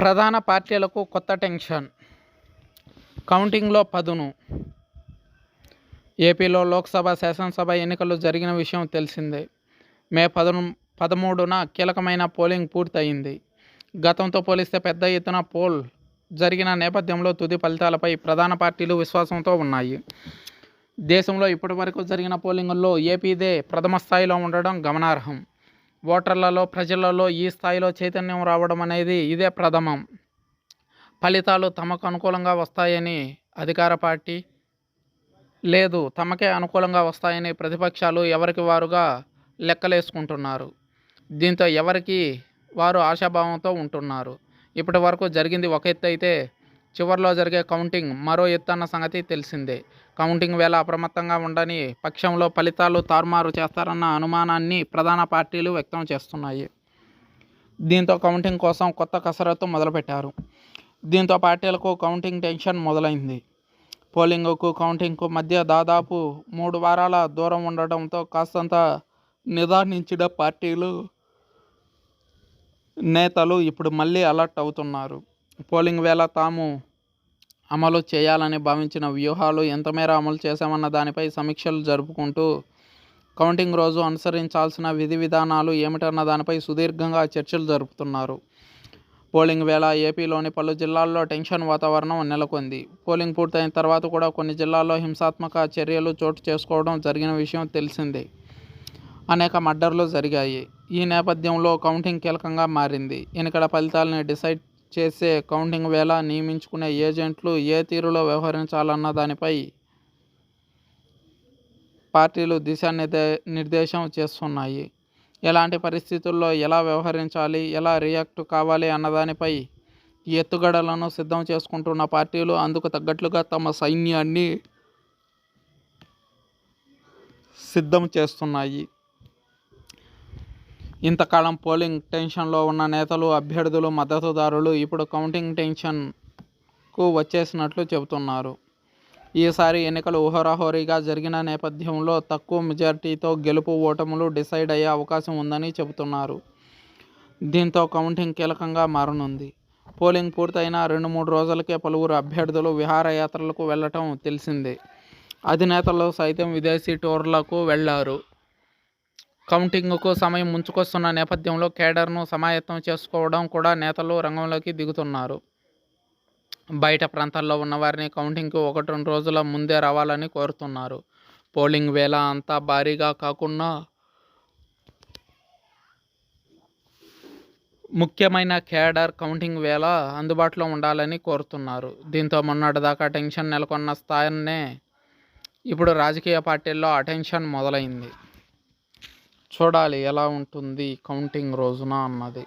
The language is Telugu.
ప్రధాన పార్టీలకు కొత్త టెన్షన్. కౌంటింగ్లో పదును. ఏపీలో లోక్సభ శాసనసభ ఎన్నికలు జరిగిన విషయం తెలిసిందే. మే పదను పదమూడున కీలకమైన పోలింగ్ పూర్తయింది. గతంతో పోలిస్తే పెద్ద ఎత్తున పోల్ జరిగిన నేపథ్యంలో తుది ఫలితాలపై ప్రధాన పార్టీలు విశ్వాసంతో ఉన్నాయి. దేశంలో ఇప్పటివరకు జరిగిన పోలింగుల్లో ఏపీదే ప్రథమ స్థాయిలో ఉండడం గమనార్హం. ఓటర్లలో ప్రజలలో ఈ స్థాయిలో చైతన్యం రావడం అనేది ఇదే ప్రథమం. ఫలితాలు తమకు అనుకూలంగా వస్తాయని అధికార పార్టీ లేదు తమకే అనుకూలంగా వస్తాయని ప్రతిపక్షాలు ఎవరికి వారుగా లెక్కలేసుకుంటున్నారు. దీంతో ఎవరికి వారు ఆశాభావంతో ఉంటున్నారు. ఇప్పటి వరకు జరిగింది ఒక ఎత్తు అయితే చివరిలో జరిగే కౌంటింగ్ మరో ఎత్తన్న సంగతి తెలిసిందే. కౌంటింగ్ వేళ అప్రమత్తంగా ఉండని పక్షంలో ఫలితాలు తారుమారు చేస్తారన్న అనుమానాన్ని ప్రధాన పార్టీలు వ్యక్తం చేస్తున్నాయి. దీంతో కౌంటింగ్ కోసం కొత్త కసరత్తు మొదలుపెట్టారు. దీంతో పార్టీలకు కౌంటింగ్ టెన్షన్ మొదలైంది. పోలింగ్కు కౌంటింగ్కు మధ్య దాదాపు మూడు వారాల దూరం ఉండడంతో కాస్తంత నిదానించిన పార్టీలు నేతలు ఇప్పుడు మళ్ళీ అలర్ట్ అవుతున్నారు. పోలింగ్ వేళ తాము అమలు చేయాలని భావించిన వ్యూహాలు ఎంతమేర అమలు చేశామన్న దానిపై సమీక్షలు జరుపుకుంటూ కౌంటింగ్ రోజు అనుసరించాల్సిన విధి విధానాలు ఏమిటన్న దానిపై సుదీర్ఘంగా చర్చలు జరుపుతున్నారు. పోలింగ్ వేళ ఏపీలోని పలు జిల్లాల్లో టెన్షన్ వాతావరణం నెలకొంది. పోలింగ్ పూర్తయిన తర్వాత కూడా కొన్ని జిల్లాల్లో హింసాత్మక చర్యలు చోటు చేసుకోవడం జరిగిన విషయం తెలిసిందే. అనేక మర్డర్లు జరిగాయి. ఈ నేపథ్యంలో కౌంటింగ్ కీలకంగా మారింది. ఎన్నికల ఫలితాలని డిసైడ్ చేసే కౌంటింగ్ వేళ నియమించుకునే ఏజెంట్లు ఏ తీరులో వ్యవహరించాలన్న దానిపై పార్టీలు దిశానిర్దే నిర్దేశం చేస్తున్నాయి. ఎలాంటి పరిస్థితుల్లో ఎలా వ్యవహరించాలి ఎలా రియాక్ట్ కావాలి అన్నదానిపై ఎత్తుగడలను సిద్ధం చేసుకుంటున్న పార్టీలు అందుకు తగ్గట్లుగా తమ సైన్యాన్ని సిద్ధం చేస్తున్నాయి. ఇంతకాలం పోలింగ్ టెన్షన్లో ఉన్న నేతలు అభ్యర్థులు మద్దతుదారులు ఇప్పుడు కౌంటింగ్ టెన్షన్కు వచ్చేసినట్లు చెబుతున్నారు. ఈసారి ఎన్నికలు ఊహరాహోరీగా జరిగిన నేపథ్యంలో తక్కువ మెజార్టీతో గెలుపు ఓటములు డిసైడ్ అయ్యే అవకాశం ఉందని చెబుతున్నారు. దీంతో కౌంటింగ్ కీలకంగా మారనుంది. పోలింగ్ పూర్తయిన రెండు మూడు రోజులకే పలువురు అభ్యర్థులు విహారయాత్రలకు వెళ్ళటం తెలిసిందే. అధినేతలు సైతం విదేశీ టూర్లకు వెళ్ళారు కౌంటింగ్కు సమయం ముంచుకొస్తున్న నేపథ్యంలో కేడర్ను సమాయత్తం చేసుకోవడం కూడా నేతలు రంగంలోకి దిగుతున్నారు. బయట ప్రాంతాల్లో ఉన్నవారిని కౌంటింగ్కి ఒకటి రెండు రోజుల ముందే రావాలని కోరుతున్నారు. పోలింగ్ వేళ అంతా భారీగా కాకుండా ముఖ్యమైన కేడర్ కౌంటింగ్ వేళ అందుబాటులో ఉండాలని కోరుతున్నారు. దీంతో మొన్నటిదాకా టెన్షన్ నెలకొన్న స్థాయినే ఇప్పుడు రాజకీయ పార్టీల్లో అటెన్షన్ మొదలైంది. చూడాలి ఎలా ఉంటుంది కౌంటింగ్ రోజున అన్నది.